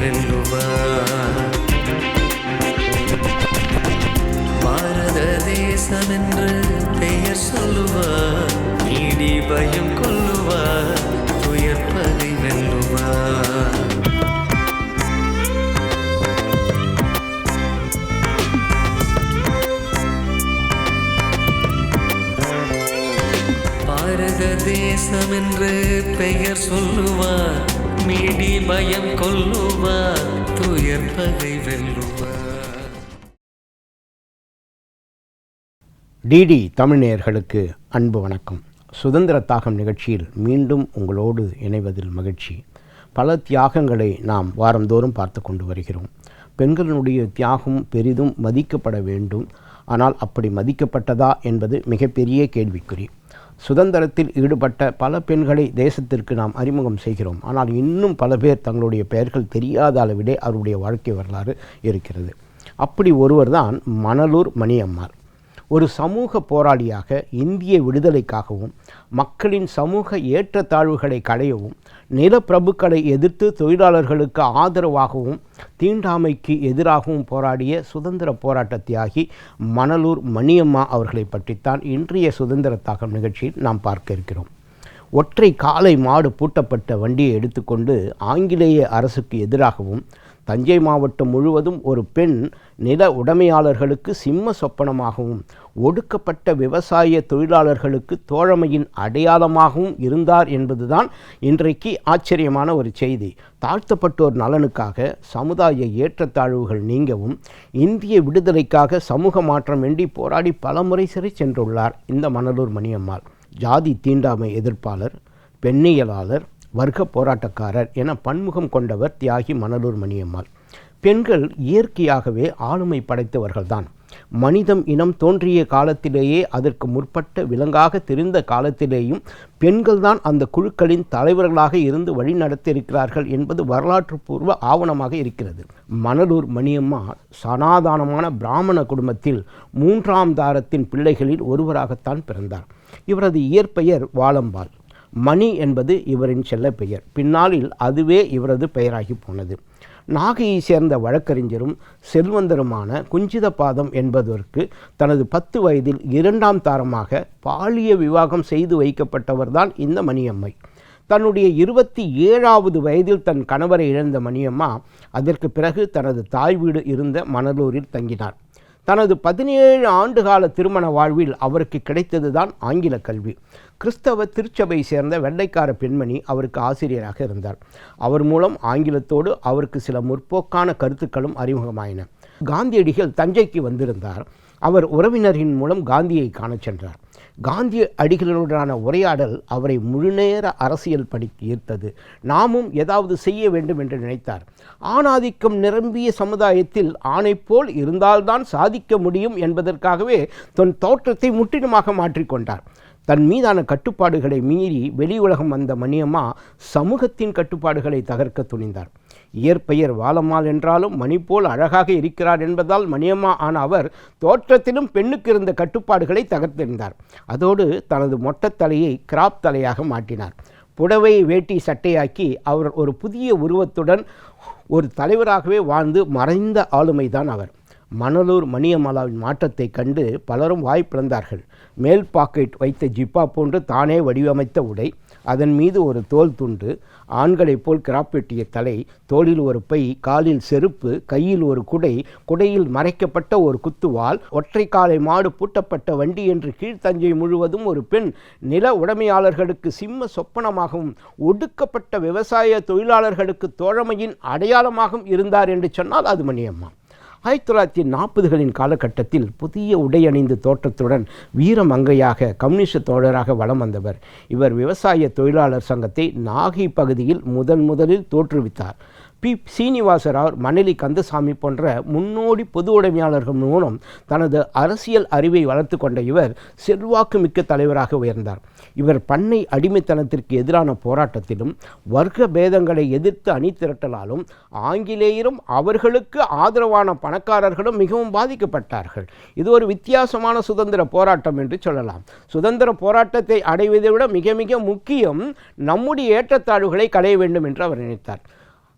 வெல்லுவார் பாரத தேசம் என்று பெயர் சொல்லுவார் நீடி பயம் கொள்ளுவார் துயர்ப்பதை வெல்லுவார் பாரத தேசம் என்று பெயர் சொல்லுவார். மீடி பயம் கொல்லுவார் துயர் பகை வெல்லுவார். டிடி தமிழ்நேயர்களுக்கு அன்பு வணக்கம். சுதந்திர தாகம் நிகழ்ச்சியில் மீண்டும் உங்களோடு இணைவதில் மகிழ்ச்சி. பல தியாகங்களை நாம் வாரந்தோறும் பார்த்து கொண்டு வருகிறோம். பெண்களினுடைய தியாகம் பெரிதும் மதிக்கப்பட வேண்டும். ஆனால் அப்படி மதிக்கப்பட்டதா என்பது மிகப்பெரிய கேள்விக்குறி. சுதந்திரத்தில் ஈடுபட்ட பல பெண்களை தேசத்திற்கு நாம் அறிமுகம் செய்கிறோம். ஆனால் இன்னும் பல பேர் தங்களுடைய பெயர்கள் தெரியாத அளவிலே அவருடைய வாழ்க்கை வரலாறு இருக்கிறது. அப்படி ஒருவர் தான் மணலூர் மணியம்மாள். ஒரு சமூக போராளியாக இந்திய விடுதலைக்காகவும் மக்களின் சமூக ஏற்றத்தாழ்வுகளை களையவும் நிலப்பிரபுக்களை எதிர்த்து தொழிலாளர்களுக்கு ஆதரவாகவும் தீண்டாமைக்கு எதிராகவும் போராடிய சுதந்திர போராட்ட தியாகி மணலூர் மணியம்மா அவர்களை பற்றித்தான் இன்றைய சுதந்திர தாக்கம் நிகழ்ச்சியில் நாம் பார்க்க இருக்கிறோம். ஒற்றை காலை மாடு பூட்டப்பட்ட வண்டியை எடுத்துக்கொண்டு ஆங்கிலேய அரசுக்கு எதிராகவும் தஞ்சை மாவட்டம் முழுவதும் ஒரு பெண் நில உடைமையாளர்களுக்கு சிம்ம சொப்பனமாகவும் ஒடுக்கப்பட்ட விவசாய தொழிலாளர்களுக்கு தோழமையின் அடையாளமாகவும் இருந்தார் என்பதுதான் இன்றைக்கு ஆச்சரியமான ஒரு செய்தி. தாழ்த்தப்பட்டோர் நலனுக்காக சமுதாய ஏற்றத்தாழ்வுகள் நீங்கவும் இந்திய விடுதலைக்காக சமூக மாற்றம் வேண்டி போராடி பலமுறை சிறை சென்றுள்ளார் இந்த மணலூர் மணியம்மாள். ஜாதி தீண்டாமை எதிர்ப்பாளர் பெண்ணியலாளர் வர்க்க போராட்டக்காரர் என பன்முகம் கொண்டவர் தியாகி மணலூர் மணியம்மாள். பெண்கள் இயற்கையாகவே ஆளுமை படைத்தவர்கள்தான். மனிதம் இனம் தோன்றிய காலத்திலேயே அதற்கு முற்பட்ட விலங்காக தெரிந்த காலத்திலேயும் பெண்கள்தான் அந்த குழுக்களின் தலைவர்களாக இருந்து வழிநடத்தியிருக்கிறார்கள் என்பது வரலாற்று பூர்வ ஆவணமாக இருக்கிறது. மணலூர் மணியம்மா சனாதானமான பிராமண குடும்பத்தில் மூன்றாம் தாரத்தின் பிள்ளைகளில் ஒருவராகத்தான் பிறந்தார். இவரது இயற்பெயர் வாழம்பாள் மணி என்பது இவரின் செல்லப்பெயர் பின்னாளில் அதுவே இவரது பெயராகி போனது. நாகையை சேர்ந்த வழக்கறிஞரும் செல்வந்தருமான குஞ்சிதபாதம் என்பதற்கு தனது பத்து வயதில் இரண்டாம் தாரமாக பாலிய விவாகம் செய்து வைக்கப்பட்டவர்தான் இந்த மணியம்மை. தன்னுடைய இருபத்தி ஏழாவது வயதில் தன் கணவரை இழந்த மணியம்மா அதற்கு பிறகு தனது தாய் வீடு இருந்த மணலூரில் தங்கினார். தனது பதினேழு ஆண்டுகால திருமண வாழ்வில் அவருக்கு கிடைத்ததுதான் ஆங்கில கல்வி. கிறிஸ்தவ திருச்சபை சேர்ந்த வெள்ளைக்கார பெண்மணி அவருக்கு ஆசிரியராக இருந்தார். அவர் மூலம் ஆங்கிலத்தோடு அவருக்கு சில முற்போக்கான கருத்துக்களும் அறிமுகமாயின. காந்தியடிகள் தஞ்சைக்கு வந்திருந்தார். அவர் உறவினரின் மூலம் காந்தியை காணச் சென்றார். காந்திய அடிகளுடனான உரையாடல் அவரை முழுநேர அரசியல் படிக்கு ஈர்த்தது. நாமும் ஏதாவது செய்ய வேண்டும் என்று நினைத்தார். ஆணாதிக்கம் நிரம்பிய சமுதாயத்தில் ஆணை போல் இருந்தால்தான் சாதிக்க முடியும் என்பதற்காகவே தன் தோற்றத்தை முற்றிலுமாக மாற்றிக்கொண்டார் தன் மீதான கட்டுப்பாடுகளை மீறி வெளி உலகம் வந்த மணியம்மா சமூகத்தின் கட்டுப்பாடுகளை தகர்க்க துணிந்தார். இயற்பெயர் வாலம்மாள் என்றாலும் மணி போல் அழகாக இருக்கிறார் என்பதால் மணியம்மா ஆன அவர் தோற்றத்திலும் பெண்ணுக்கு இருந்த கட்டுப்பாடுகளை தகர்த்தெறிந்தார். அதோடு தனது மொட்டத்தலையை கிராப் தலையாக மாட்டினார் புடவை வேட்டி சட்டையாக்கி அவர் ஒரு புதிய உருவத்துடன் ஒரு தலைவராகவே வாழ்ந்து மறைந்த ஆளுமைதான் அவர். மணலூர் மணியமலாவின் மாற்றத்தை கண்டு பலரும் வாய் பிளந்தார்கள். மேல் பாக்கெட் வைத்த ஜிப்பா போன்று தானே வடிவமைத்த உடை அதன் மீது ஒரு தோல் துண்டு ஆண்களைப் போல் கிராப்பெட்டிய தலை தோளில் ஒரு பை காலில் செருப்பு கையில் ஒரு குடை குடையில் மறைக்கப்பட்ட ஒரு குத்துவால் ஒற்றை காலை மாடு பூட்டப்பட்ட வண்டி என்று கீழ்த்தஞ்சை முழுவதும் ஒரு பெண் நில உடைமையாளர்களுக்கு சிம்ம சொப்பனமாகவும் ஒடுக்கப்பட்ட விவசாய தொழிலாளர்களுக்கு தோழமையின் அடையாளமாகவும் இருந்தார் என்று சொன்னால் அது மணியம்மா. ஆயிரத்தி தொள்ளாயிரத்தி நாற்பதுகளின் காலகட்டத்தில் புதிய உடை அணிந்து தோற்றத்துடன் வீரமங்கையாக கம்யூனிஸ்ட் தோழராக வலம் வந்தவர். இவர் விவசாய தொழிலாளர் சங்கத்தை நாகை பகுதியில் முதன் முதலில் தோற்றுவித்தார். பி. சீனிவாசராவ் மணலி கந்தசாமி போன்ற முன்னோடி பொது உடைமையாளர்கள் மூலம் தனது அரசியல் அறிவை வளர்த்து கொண்ட இவர் செல்வாக்கு மிக்க தலைவராக உயர்ந்தார். இவர் பண்ணை அடிமைத்தனத்திற்கு எதிரான போராட்டத்திலும் வர்க்க பேதங்களை எதிர்த்து அணி திரட்டலாலும் ஆங்கிலேயரும் அவர்களுக்கு ஆதரவான பணக்காரர்களும் மிகவும் பாதிக்கப்பட்டார்கள். இது ஒரு வித்தியாசமான சுதந்திர போராட்டம் என்று சொல்லலாம். சுதந்திர போராட்டத்தை அடைவதை விட மிக மிக முக்கியம் நம்முடைய ஏற்றத்தாழ்வுகளை களைய வேண்டும் என்று அவர் நினைத்தார்.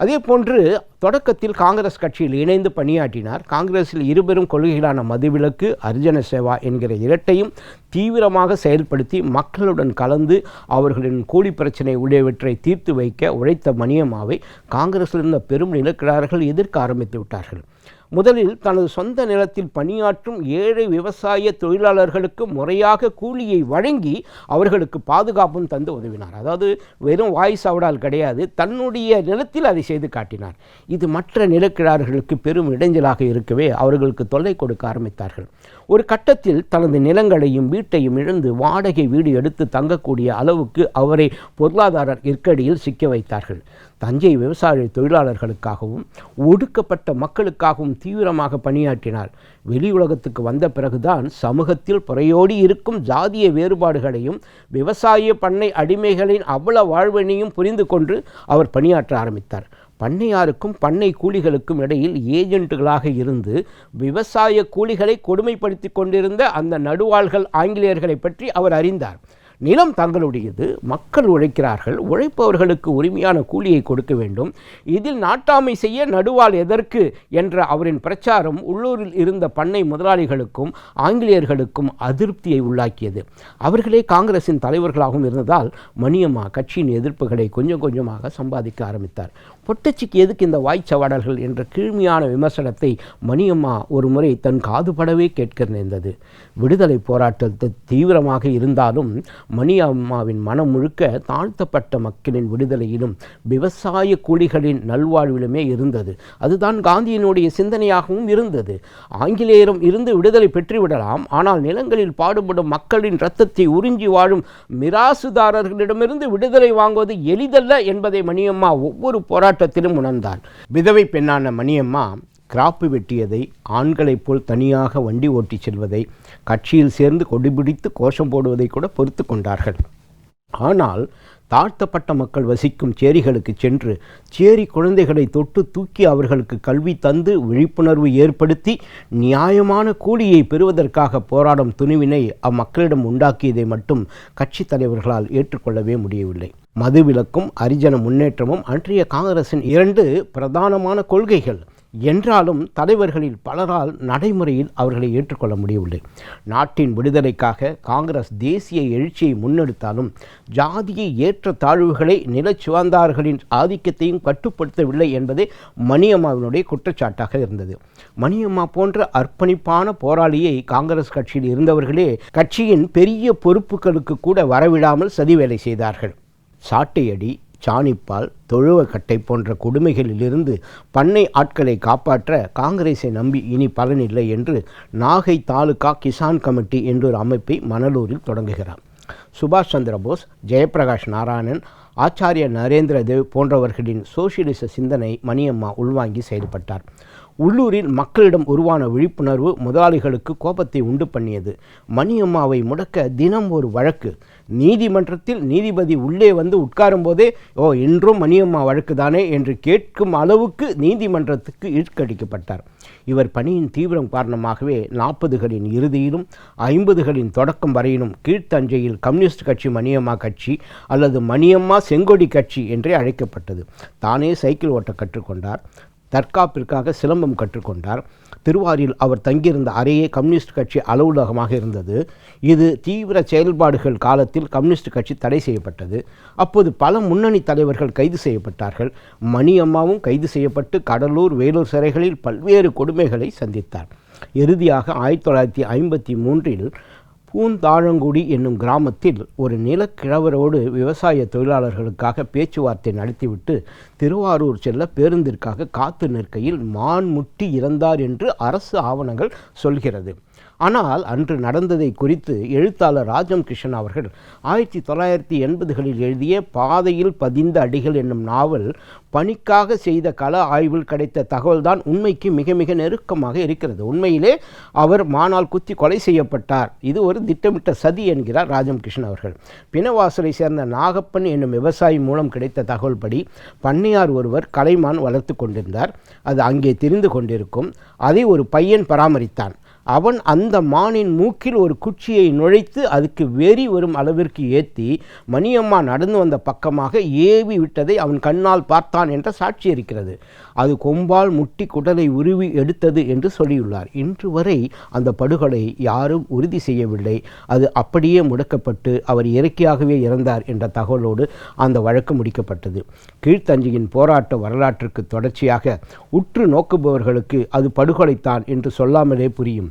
அதே போன்று தொடக்கத்தில் காங்கிரஸ் கட்சியில் இணைந்து பணியாற்றினார். காங்கிரஸில் இருபெரும் கொள்கைகளான மதுவிலக்கு அர்ஜன சேவா என்கிற இரட்டையும் தீவிரமாக செயல்படுத்தி மக்களுடன் கலந்து அவர்களின் கூலி பிரச்சனை உள்ளியவற்றை தீர்த்து வைக்க உழைத்த மணியம்மாவை காங்கிரஸில் இருந்த பெரும் நிலக்கிழார்கள் எதிர்க்க ஆரம்பித்து விட்டார்கள். முதலில் தனது சொந்த நிலத்தில் பணியாற்றும் ஏழை விவசாய தொழிலாளர்களுக்கு முறையாக கூலியை வழங்கி அவர்களுக்கு பாதுகாப்பும் தந்து உதவினார். அதாவது வெறும் வாய் சாவடால் கிடையாது தன்னுடைய நிலத்தில் அதை செய்து காட்டினார். இது மற்ற நிலக்கிழார்களுக்கு பெரும் இடைஞ்சலாக இருக்கவே அவர்களுக்கு தொல்லை கொடுக்க ஆரம்பித்தார்கள். ஒரு கட்டத்தில் தனது நிலங்களையும் வீட்டையும் இழந்து வாடகை வீடு எடுத்து தங்கக்கூடிய அளவுக்கு அவரை பொருளாதார இற்கடியில் சிக்க வைத்தார்கள். தஞ்சை விவசாய தொழிலாளர்களுக்காகவும் ஒடுக்கப்பட்ட மக்களுக்காகவும் தீவிரமாக பணியாற்றினார். வெளி உலகத்துக்கு வந்த பிறகுதான் சமூகத்தில் புறையோடி இருக்கும் ஜாதிய வேறுபாடுகளையும் விவசாய பண்ணை அடிமைகளின் அவல வாழ்வினையும் புரிந்து கொண்டு அவர் பணியாற்ற ஆரம்பித்தார். பண்ணையாருக்கும் பண்ணை கூலிகளுக்கும் இடையில் ஏஜென்ட்டுகளாக இருந்து விவசாய கூலிகளை கொடுமைப்படுத்தி கொண்டிருந்த அந்த நடுவாள்கள் ஆங்கிலேயர்களை பற்றி அவர் அறிந்தார். நிலம் தங்களுடையது மக்கள் உழைக்கிறார்கள் உழைப்பவர்களுக்கு உரிமையான கூலியை கொடுக்க வேண்டும். இதில் நாட்டாமை செய்ய நடுவால் எதற்கு என்ற அவரின் பிரச்சாரம் உள்ளூரில் இருந்த பண்ணை முதலாளிகளுக்கும் ஆங்கிலேயர்களுக்கும் அதிருப்தியை உள்ளாக்கியது. அவர்களே காங்கிரசின் தலைவர்களாகவும் இருந்ததால் மணியம்மா கட்சியின் எதிர்ப்புகளை கொஞ்சம் கொஞ்சமாக சம்பாதிக்க ஆரம்பித்தார். பொட்டச்சிக்கு எதுக்கு இந்த வாய்ச்சவாடல்கள் என்ற கீழ்மையான விமர்சனத்தை மணியம்மா ஒரு முறை தன் காதுபடவே கேட்க நேர்ந்தது. விடுதலை போராட்டத்தில் தீவிரமாக இருந்தாலும் மணியம்மாவின் மனம் முழுக்க தாழ்த்தப்பட்ட மக்களின் விடுதலையிலும் விவசாய கூலிகளின் நல்வாழ்விலுமே இருந்தது. அதுதான் காந்தியினுடைய சிந்தனையாகவும் இருந்தது. ஆங்கிலேயரும் இருந்து விடுதலை பெற்றுவிடலாம் ஆனால் நிலங்களில் பாடுபடும் மக்களின் இரத்தத்தை உறிஞ்சி வாழும் மிராசுதாரர்களிடமிருந்து விடுதலை வாங்குவது எளிதல்ல என்பதை மணியம்மா ஒவ்வொரு போராட்டத்திலும் உணர்ந்தார். விதவை பெண்ணான மணியம்மா கிராப்பு வெட்டியதை ஆண்களைப் போல் தனியாக வண்டி ஓட்டிச் செல்வதை கட்சியில் சேர்ந்து கொடிபிடித்து கோஷம் போடுவதை கூட பொறுத்து கொண்டார்கள். ஆனால் தாழ்த்தப்பட்ட மக்கள் வசிக்கும் சேரிகளுக்கு சென்று சேரி குழந்தைகளை தொட்டு தூக்கி அவர்களுக்கு கல்வி தந்து விழிப்புணர்வு ஏற்படுத்தி நியாயமான கூலியை பெறுவதற்காக போராடும் துணிவினை அம்மக்களிடம் உண்டாக்கியதை மட்டும் கட்சி தலைவர்களால் ஏற்றுக்கொள்ளவே முடியவில்லை. மதுவிலக்கும் அரிஜன முன்னேற்றமும் அன்றைய காங்கிரசின் இரண்டு பிரதானமான கொள்கைகள் என்றாலும் தலைவர்களில் பலரால் நடைமுறையில் அவர்களை ஏற்றுக்கொள்ள முடியவில்லை. நாட்டின் விடுதலைக்காக காங்கிரஸ் தேசிய எழுச்சியை முன்னெடுத்தாலும் ஜாதிய ஏற்ற தாழ்வுகளை நிலச்சுவந்தார்களின் ஆதிக்கத்தையும் கட்டுப்படுத்தவில்லை என்பதே மணியம்மாவினுடைய குற்றச்சாட்டாக இருந்தது. மணியம்மா போன்ற அர்ப்பணிப்பான போராளியை காங்கிரஸ் கட்சியில் இருந்தவர்களே கட்சியின் பெரிய பொறுப்புகளுக்கு கூட வரவிடாமல் சதிவேலை செய்தார்கள். சாட்டையடி சாணிப்பால் தொழுவக்கட்டை போன்ற கொடுமைகளிலிருந்து பண்ணை ஆட்களை காப்பாற்ற காங்கிரஸை நம்பி இனி பலனில்லை என்று நாகை தாலுகா கிசான் கமிட்டி என்றொரு அமைப்பை மணலூரில் தொடங்குகிறார். சுபாஷ் சந்திர போஸ் ஜெயபிரகாஷ் நாராயணன் ஆச்சாரிய நரேந்திர தேவ் போன்றவர்களின் சோசியலிச சிந்தனை மணியம்மா உள்வாங்கி செயல்பட்டார். உள்ளூரில் மக்களிடம் உருவான விழிப்புணர்வு முதலாளிகளுக்கு கோபத்தை உண்டு பண்ணியது. மணியம்மாவை முடக்க தினம் ஒரு வழக்கு. நீதிமன்றத்தில் நீதிபதி உள்ளே வந்து உட்காரும் போதே ஓ இன்றும் மணியம்மா வழக்கு தானே என்று கேட்கும் அளவுக்கு நீதிமன்றத்துக்கு இழுக்கடிக்கப்பட்டார். இவர் பணியின் தீவிரம் காரணமாகவே நாற்பதுகளின் இறுதியிலும் ஐம்பதுகளின் தொடக்கம் வரையிலும் கீழ்த்தஞ்சையில் கம்யூனிஸ்ட் கட்சி மணியம்மா கட்சி அல்லது மணியம்மா செங்கொடி கட்சி என்றே அழைக்கப்பட்டது. தானே சைக்கிள் ஓட்ட கற்றுக்கொண்டார். தற்காப்பிற்காக சிலம்பம் கற்றுக்கொண்டார். திருவாரில் அவர் தங்கியிருந்த அறையே கம்யூனிஸ்ட் கட்சி அலுவலகமாக இருந்தது. இது தீவிர செயல்பாடுகள் காலத்தில் கம்யூனிஸ்ட் கட்சி தடை செய்யப்பட்டது. அப்போது பல முன்னணி தலைவர்கள் கைது செய்யப்பட்டார்கள். மணியம்மாவும் கைது செய்யப்பட்டு கடலூர் வேலூர் சிறைகளில் பல்வேறு கொடுமைகளை சந்தித்தார். இறுதியாக ஆயிரத்தி தொள்ளாயிரத்தி ஐம்பத்தி மூன்றில் பூந்தாழங்குடி என்னும் கிராமத்தில் ஒரு நிலக்கிழவரோடு விவசாய தொழிலாளர்களுக்காக பேச்சுவார்த்தை நடத்திவிட்டு திருவாரூர் செல்ல பேருந்திற்காக காத்து நிற்கையில் மான் முட்டி இறந்தார் என்று அரசு ஆவணங்கள் சொல்கிறது. ஆனால் அன்று நடந்ததை குறித்து எழுத்தாளர் ராஜம் கிருஷ்ணன் அவர்கள் ஆயிரத்தி தொள்ளாயிரத்தி எண்பதுகளில் எழுதிய பாதையில் பதிந்த அடிகள் என்னும் நாவல் பணிக்காக செய்த கள ஆய்வில் கிடைத்த தகவல்தான் உண்மைக்கு மிக மிக நெருக்கமாக இருக்கிறது. உண்மையிலே அவர் மானால் குத்தி கொலை செய்யப்பட்டார். இது ஒரு திட்டமிட்ட சதி என்கிறார் ராஜம் கிருஷ்ணன் அவர்கள். பிணவாசலை சேர்ந்த நாகப்பன் என்னும் விவசாயி மூலம் கிடைத்த தகவல் படி பண்ணையார் ஒருவர் கலைமான் வளர்த்து கொண்டிருந்தார். அது அங்கே தெரிந்து கொண்டிருக்கும். அதை ஒரு பையன் பராமரித்தான். அவன் அந்த மானின் மூக்கில் ஒரு குச்சியை நுழைத்து அதுக்கு வெறி வரும் அளவிற்கு ஏற்றி மணியம்மா நடந்து வந்த பக்கமாக ஏவி விட்டதை அவன் கண்ணால் பார்த்தான் என்ற சாட்சி இருக்கிறது. அது கொம்பால் முட்டி குடலை உருவி எடுத்தது என்று சொல்லியுள்ளார். இன்று வரை அந்த படுகொலை யாரும் உறுதி செய்யவில்லை. அது அப்படியே முடக்கப்பட்டு அவர் இயற்கையாகவே இறந்தார் என்ற தகவலோடு அந்த வழக்கு முடிக்கப்பட்டது. கீழ்த்தஞ்சியின் போராட்ட வரலாற்றுக்கு தொடர்ச்சியாக உற்று நோக்குபவர்களுக்கு அது படுகொலைத்தான் என்று சொல்லாமலே புரியும்.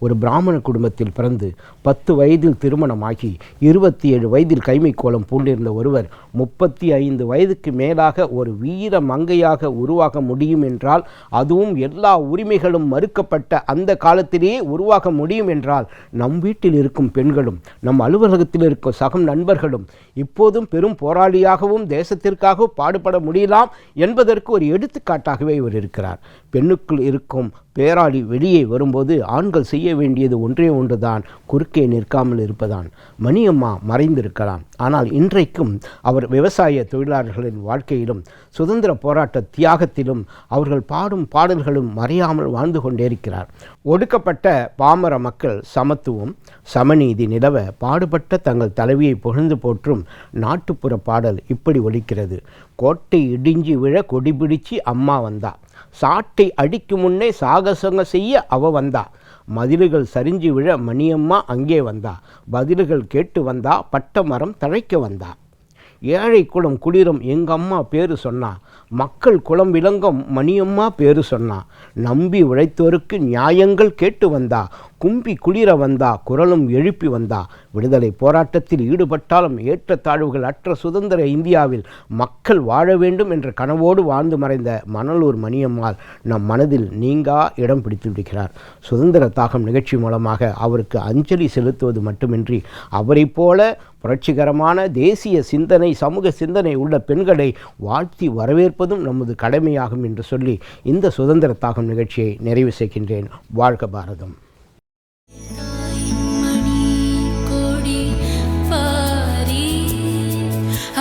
ஒரு பிராமண குடும்பத்தில் பிறந்து பத்து வயதில் திருமணமாகி இருபத்தி ஏழு வயதில் கைமை கோலம் பூண்டிருந்த ஒருவர் முப்பத்தி ஐந்து வயதுக்கு மேலாக ஒரு வீர மங்கையாக உருவாக முடியும் என்றால் அதுவும் எல்லா உரிமைகளும் மறுக்கப்பட்ட அந்த காலத்திலேயே உருவாக முடியும் என்றால் நம் வீட்டில் இருக்கும் பெண்களும் நம் அலுவலகத்தில் இருக்கும் சகம் நண்பர்களும் இப்போதும் பெரும் போராளியாகவும் தேசத்திற்காக பாடுபட முடியலாம் என்பதற்கு ஒரு எடுத்துக்காட்டாகவே இவர் இருக்கிறார். பெண்ணுக்குள் இருக்கும் பேராளி வெளியே வரும்போது ஆண்கள் செய்ய வேண்டியது ஒன்றே ஒன்றுதான். குறுக்கே நிற்காமல் இருப்பதான். மணியம்மா மறைந்திருக்கலாம். ஆனால் இன்றைக்கும் அவர் விவசாய தொழிலாளர்களின் வாழ்க்கையிலும் சுதந்திர போராட்ட தியாகத்திலும் அவர்கள் பாடும் பாடல்களும் மறையாமல் வாழ்ந்து கொண்டே இருக்கிறார் ஒடுக்கப்பட்ட பாமர மக்கள் சமத்துவம் சமநீதி நிலவ பாடுபட்ட தங்கள் தலைவியை புகழ்ந்து போற்றும் நாட்டுப்புற பாடல் இப்படி ஒலிக்கிறது. கோட்டை இடிஞ்சி விழ கொடிபிடிச்சு அம்மா வந்தா. சாட்டை அடிக்கு முன்னே சாகசங்க செய்ய அவ வந்தா. மதில்கள் சரிஞ்சு விழ மணியம்மா அங்கே வந்தா. பதில்கள் கேட்டு வந்தா பட்ட மரம் தழைக்க வந்தா. ஏழை குளம் குளிரும் எங்கம்மா பேரு சொன்னா. மக்கள் குளம் விளங்கும் மணியம்மா பேரு சொன்னா. நம்பி உழைத்தோருக்கு நியாயங்கள் கேட்டு வந்தா. கும்பி குளிர வந்தா குரலும் எழுப்பி வந்தா விடுதலை போராட்டத்தில் ஈடுபட்டாலும் ஏற்றத்தாழ்வுகள் அற்ற சுதந்திர இந்தியாவில் மக்கள் வாழ வேண்டும் என்ற கனவோடு வாழ்ந்து மறைந்த மணலூர் மணியம்மாள் நம் மனதில் நீங்கா இடம் பிடித்து விடுகிறார். சுதந்திர தாகம் நிகழ்ச்சி மூலமாக அவருக்கு அஞ்சலி செலுத்துவது மட்டுமின்றி அவரைப் போல புரட்சிகரமான தேசிய சிந்தனை சமூக சிந்தனை உள்ள பெண்களை வாழ்த்தி வரவேற்பதும் நமது கடமையாகும் என்று சொல்லி இந்த சுதந்திர தாகம் நிகழ்ச்சியை நிறைவு செய்கின்றேன். வாழ்க பாரதம்.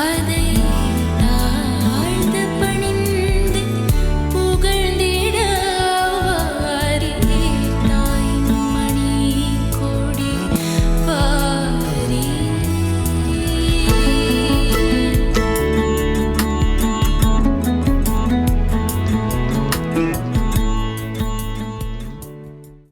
அதே